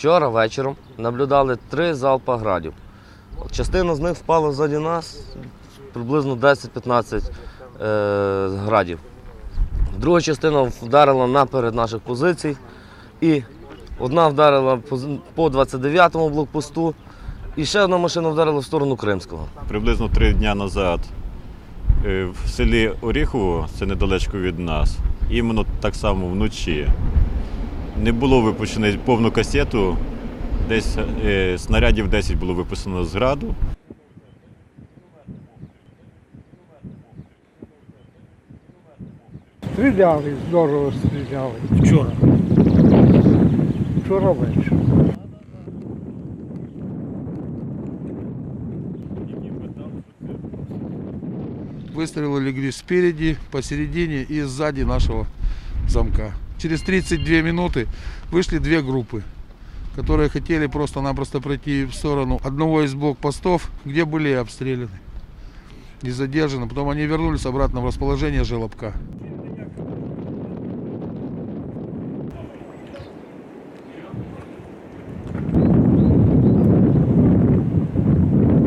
Вчора вечором наблюдали три залпа градів. Частина з них впала ззаді нас, приблизно 10-15 е, градів. Друга частина вдарила наперед наших позицій. І одна вдарила по 29-му блокпосту, і ще одна машина вдарила в сторону Кримського. Приблизно три дні назад е, в селі Оріхово, це недалечко від нас, іменно так само вночі. Не було випущено повну касету, десь е, снарядів 10 було виписано з граду. Стріляли, здорово стріляли. Вчора. Вчора ввечері. Выстрелы легли спереди, посередине и сзади нашего замка. Через 32 минуты вышли две группы, которые хотели просто-напросто пройти в сторону одного из блокпостов, где были обстреляны и задержаны. Потом они вернулись обратно в расположение желобка.